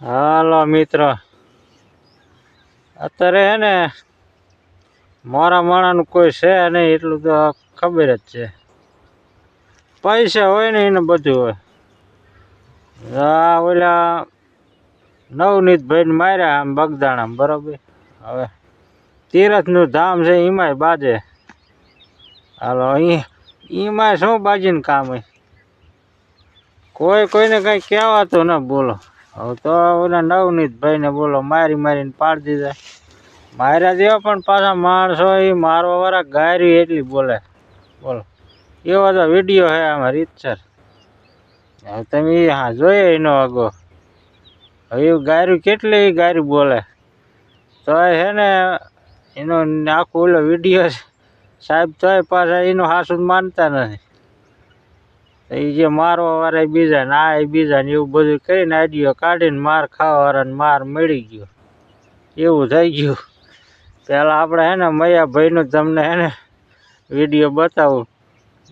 હાલો મિત્ર. અત્યારે હે ને મારા માણાનું કોઈ છે નહીં એટલું તો ખબર જ છે. પૈસા હોય ને એને બધું હોય. આ ઓલા નવનીતભાઈને માર્યા આમ બગદાણા બરોબર? હવે તીરથનું ધામ છે એમાંય બાજે. હાલો અહીં એમાંય શું બાજીને કામ હોય? કોઈ કોઈને કંઈ કહેવાતું ન બોલો. હવે તો ઓલા નવનીતભાઈને બોલો, મારી મારીને પાડી દીધા. માર્યા જેવા પણ પાછા માણસો, એ મારવા વાળા ગાયરી એટલી બોલે. બોલો. એવા તો વીડિયો હે આમાં, રીતસર. હવે તમે હા જોઈએ એનો આગો? હવે એ ગાયરું કેટલી ગાયરું બોલે. તો હે ને, એનો આખો ઓલો વીડિયો સાહેબ તોય પાછા એનું હાસું માનતા નથી. એ જે મારવા વાળા બીજા ને આ બીજા ને એવું બધું કરીને આઈડિયો કાઢીને માર ખાવા વાળાને માર મળી ગયો. એવું થઈ ગયું. પહેલાં આપણે હે ને મૈયાભાઈનું તમને હે ને વીડિયો બતાવું.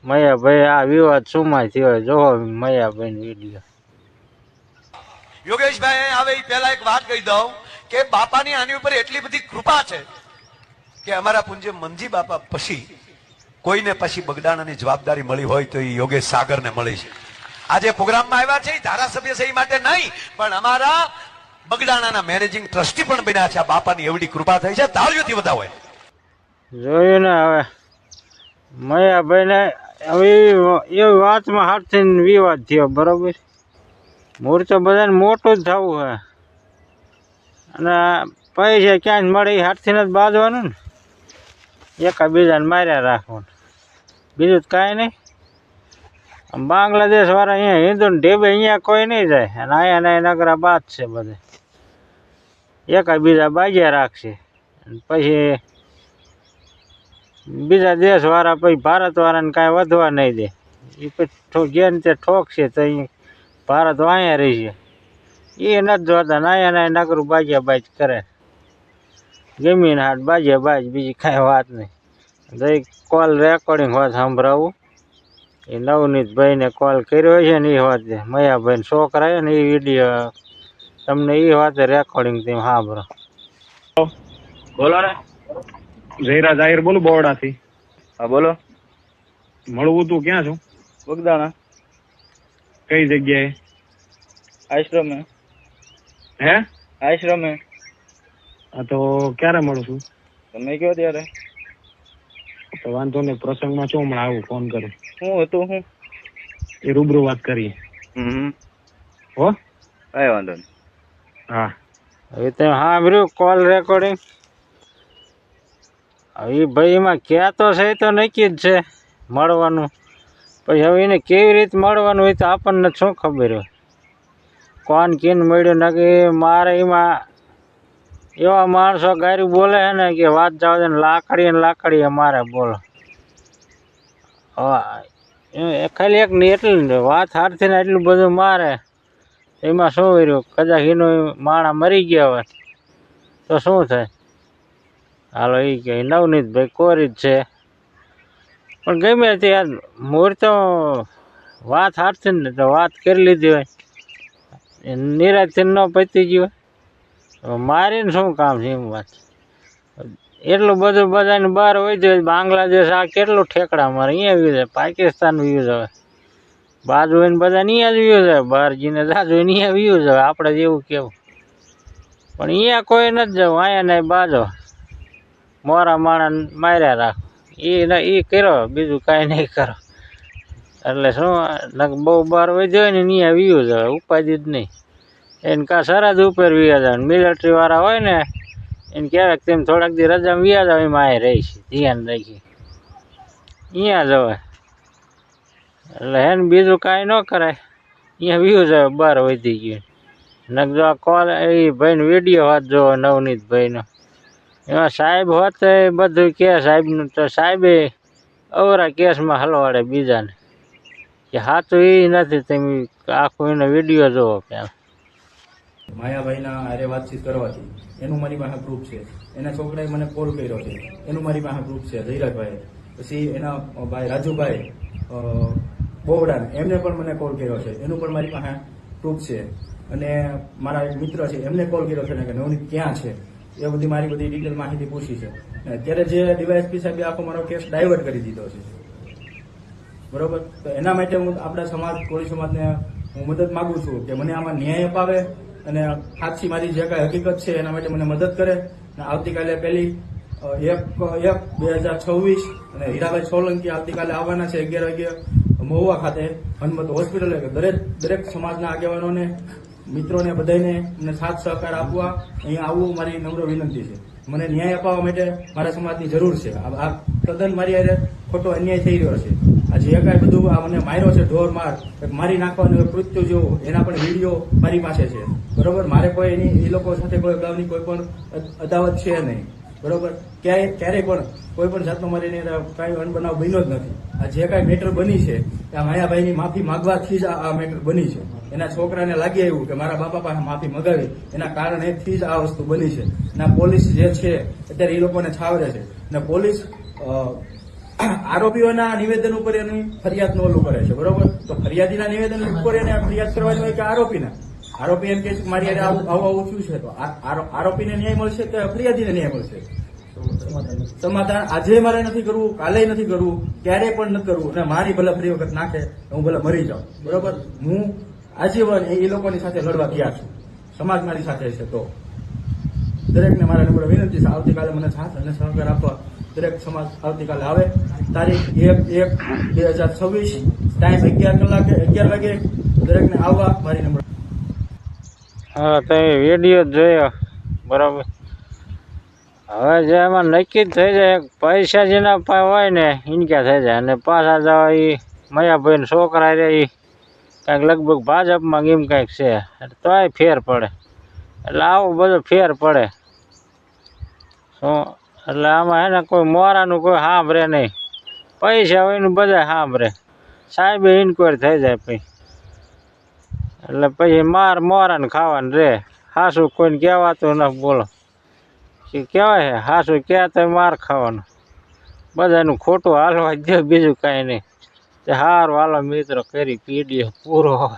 મૈયાભાઈ આ વિવાદ સુમાય થયો જોવો મૈયાભાઈનો વીડિયો. યોગેશભાઈ હવે પહેલા એક વાત કહી દઉં કે બાપાની આની ઉપર એટલી બધી કૃપા છે કે અમારા પૂંજ્ય મનજી બાપા પછી કોઈને પછી બગદાણાની જવાબદારી મળી હોય તો એ યોગેશ સાગરને મળી છે. આજે પ્રોગ્રામમાં આવ્યા છે ધારાસભ્ય છે એ માટે નહીં, પણ અમારા બગદાણાના મેનેજિંગ ટ્રસ્ટી પણ બન્યા છે. આ બાપાની એવડી કૃપા થઈ છે. તાળીઓથી બધા હોય જોયું ને હવે. મૈયાભાઈને હવે એ વાતમાં હાથથી વિવાદ થયો, બરોબર? મૂળ તો બધાને મોટું જ થવું હોય અને પૈસા ક્યાંય મળે એ હાથથી જ બાંધવાનું ને. એકાબીજાને માર્યા રાખવાનું. બીજું કાંઈ નહીં. બાંગ્લાદેશવાળા બાંગ્લાદેશ વાળા અહીંયા હિન્દુ ને ઢેબે અહીંયા કોઈ નહીં જાય. અને અહીંયા ને નગરા બાદ છે બધે. એકાબીજા બાજ્યા રાખશે. પછી બીજા દેશવાળા પછી ભારતવાળાને કાંઈ વધવા નહીં દે. એ પછી જેને તે ઠોકશે તો અહીં ભારત અહીંયા રહી છે એ નથી જોતા નાયા નાય નગરું બાજ્યા બાજ કરે. જમીન હાટ બાજ્યા બાજ બીજી કાંઈ વાત નહીં. જઈ કોલ રેકોર્ડિંગ હોત સંભળાવું. એ નવનીતભાઈને કોલ કર્યો છે ને એ વાત મયાભાઈને છોકરા ને એ વીડિયો તમને એ વાત રેકોર્ડિંગ તમે સાંભળો. બોલો ને. જયરાજ જાહેર બોલું બોરડાથી. હા બોલો. મળવું તું ક્યાં છું? બગદાણા. કઈ જગ્યાએ? આશ્રમે. હે? આશ્રમે. હા તો ક્યારે મળું છું? તમે કયો ત્યારે? તો વાંધો નહીં પ્રસંગમાં છું હમણાં આવું ફોન કરું. શું હતું હું? એ રૂબરૂ વાત કરીએ. હો? કઈ વાંધો નહીં. હા. હવે હા સાંભળ્યું કોલ રેકોર્ડિંગ હવે એ ભાઈ એમાં કહેતો છે એ તો નક્કી જ છે મળવાનું. પછી હવે એને કેવી રીતે મળવાનું હોય તો આપણને શું ખબર હોય? કોણ કેન મળ્યું? ના કે મારે એમાં એવા માણસો ગાયું બોલે છે ને કે વાત જાવ છે ને લાકડી ને લાકડી મારે બોલો. એ ખાલી એક ને એટલી વાત હારથી ને એટલું બધું મારે. એમાં શું કર્યું? કદાચ એનું માણા મરી ગયા હોય. તો શું થાય? હાલો એ કે નવનીતભાઈ કોરી જ છે. પણ ગમે તે યાર મોર વાત હારથી ને તો વાત કરી લીધી હોય. નિરાજથી ન પતી ગયું હોય. મારીને શું કામ છે એમ વાત. એટલું બધું બધાને બહાર હોય જાય બાંગ્લાદેશ આ કેટલું ઠેકડા મારે, અહીંયા વ્યૂ છે, પાકિસ્તાન વ્યૂ હવે. બાજુ હોય ને બધા અહીંયા જ વ્યૂ છે બહાર જઈને જાજુ હોય ને અહીંયા વ્યૂ જાય આપણે જેવું કેવું. પણ અહીંયા કોઈ નથી જવું, અહીંયા નહીં બાજો. મોરા માણા માર્યા રાખો. એ એ કરો બીજું કાંઈ નહીં કરો એટલે શું બહુ બહાર વધ્યો હોય ને, અહીંયા વ્યૂ જાય ઉપાધિ જ નહીં. એને કાં સરહદ ઉપર વ્યા જાય મિલિટરી વાળા હોય ને, એને કહેવાય કે તેમ થોડાક દી રજામાં વ્યા જાવ એમાં અહીં રહીશ ધ્યાન રાખી. અહીંયા જવાય એટલે હે બીજું કાંઈ ન કરાય. અહીંયા વ્યૂ જાય બહાર વધી ગયું. નક જો આ કોલ, એ ભાઈનો વીડિયો હોત જો નવનીતભાઈનો. એમાં સાહેબ હોત તો એ બધું કે સાહેબનું તો સાહેબે અવરા કેસમાં હલવાડે બીજાને. કે સાચું એ નથી, તમે આખો એનો વીડિયો જોવો પહેલાં માયાભાઈના આરે વાતચીત કરવાથી એનું મારી પાસે પ્રૂફ છે. એના છોકરાએ મને કોલ કર્યો છે. એનું મારી પાસે પ્રૂફ છે ધૈરાજભાઈ પછી એના ભાઈ રાજુભાઈ બોવડા એમને પણ મને કોલ કર્યો છે. એનું પણ મારી પાસે પ્રૂફ છે. અને મારા મિત્ર છે, એમને કોલ કર્યો છે કે નવનીત ક્યાં છે? એ બધી મારી બધી ડિટેલ માહિતી પૂછી છે. અત્યારે જે ડીવાયએસપી સાહેબે આખો મારો કેસ ડાયવર્ટ કરી દીધો છે. બરોબર? તો એના માટે હું આપણા સમાજ, કોળી સમાજને હું મદદ માગું છું કે મને આમાં ન્યાય અપાવે અને સાચી મારી જે કાંઈ હકીકત છે એના માટે મને મદદ કરે. અને આવતીકાલે પહેલી એક એક, બે હજાર છવ્વીસ અને હીરાભાઈ સોલંકી આવતીકાલે આવવાના છે અગિયાર વાગે મહુવા ખાતે હનુમત હોસ્પિટલ દરેક દરેક સમાજના આગેવાનોને, મિત્રોને બધાને અમને સાથ સહકાર આપવા અહીંયા આવવું મારી નમ્ર વિનંતી છે. મને ન્યાય અપાવવા માટે મારા સમાજની જરૂર છે. આ તદ્દન મારી હારે ખોટો અન્યાય થઈ રહ્યો છે. આ જે કાંઈ બધું આ મને માર્યો છે, ઢોર માર. મારી નાખવાનું મૃત્યુ જેવું, એના પણ વીડિયો મારી પાસે છે. બરોબર? મારે કોઈ એની, એ લોકો સાથે કોઈ અગાઉની કોઈ પણ અદાવત છે નહીં. બરોબર? ક્યાંય, ક્યારેય પણ કોઈ પણ જાતનો મારી એની કાંઈ અનબનાવ બન્યો જ નથી. આ જે કાંઈ મેટર બની છે આ માયાભાઈની માફી માગવાથી જ આ મેટર બની છે. એના છોકરાને લાગી આવ્યું કે મારા બાપા પાસે માફી મગાવી. એના કારણેથી જ આ વસ્તુ બની છે. ના પોલીસ જે છે, અત્યારે એ લોકોને છાવરે છે. ને પોલીસ આરોપીઓના નિવેદન ઉપર એની ફરિયાદ નો ઓલું કરે છે, બરોબર? તો ફરિયાદીના નિવેદન ઉપર એને ફરિયાદ કરવાની હોય કે આરોપીના? આરોપી એમ કે મારી હારે આવું આવું થયું છે, તો આરો- આરોપીને ન્યાય મળશે કે ફરિયાદીને ન્યાય મળશે? સમાધાન. આજે મારે નથી કરવું, કાલે નથી કરવું ક્યારેય પણ નથી કરવું, અને મારી ભલે ફરી વખત નાખે, તો હું ભલે મરી જાઉં, બરોબર? હું આજીવન એ લોકોની સાથે લડવા તૈયાર છું. સમાજ મારી સાથે છે, તો દરેકને મારા નમ્ર વિનંતી છે. આવતીકાલે મને સાથ અને સહકાર આપવા દરેક સમાજ આવતીકાલે આવે. તારીખ એક એક બે હજાર છવ્વીસ ટાઈમ અગિયાર કલાકે, અગિયાર વાગે દરેકને આવવા મારી નંબર હા તમે વીડિયો જોયો. બરાબર. હવે જે એમાં નક્કી થઈ જાય, પૈસા જેના પાસે હોય ને ઇનકા થઈ જાય. અને પાછા જવા એ મયાભાઈ છોકરા રે એ કાંઈક લગભગ ભાજપમાં ગેમ કાંઈક છે. તોય ફેર પડે. એટલે આવું બધો ફેર પડે. શું? એટલે આમાં હે ને કોઈ મોરાનું કોઈ સાંભળે નહીં. પૈસા હોય ને બધા સાંભળે સાહેબે ઇન્કવાયરી થઈ જાય પછી. એટલે પછી માર મોરાને ખાવાનું રે. હાસું કોઈને કહેવાતું ન બોલો. કે કહેવાય છે હાસું કહેતા માર ખાવાનું. બધાનું ખોટું હાલવા દે બીજું કાંઈ નહીં. તે સારું હાલો મિત્રો કરી પીડીએ પૂરો.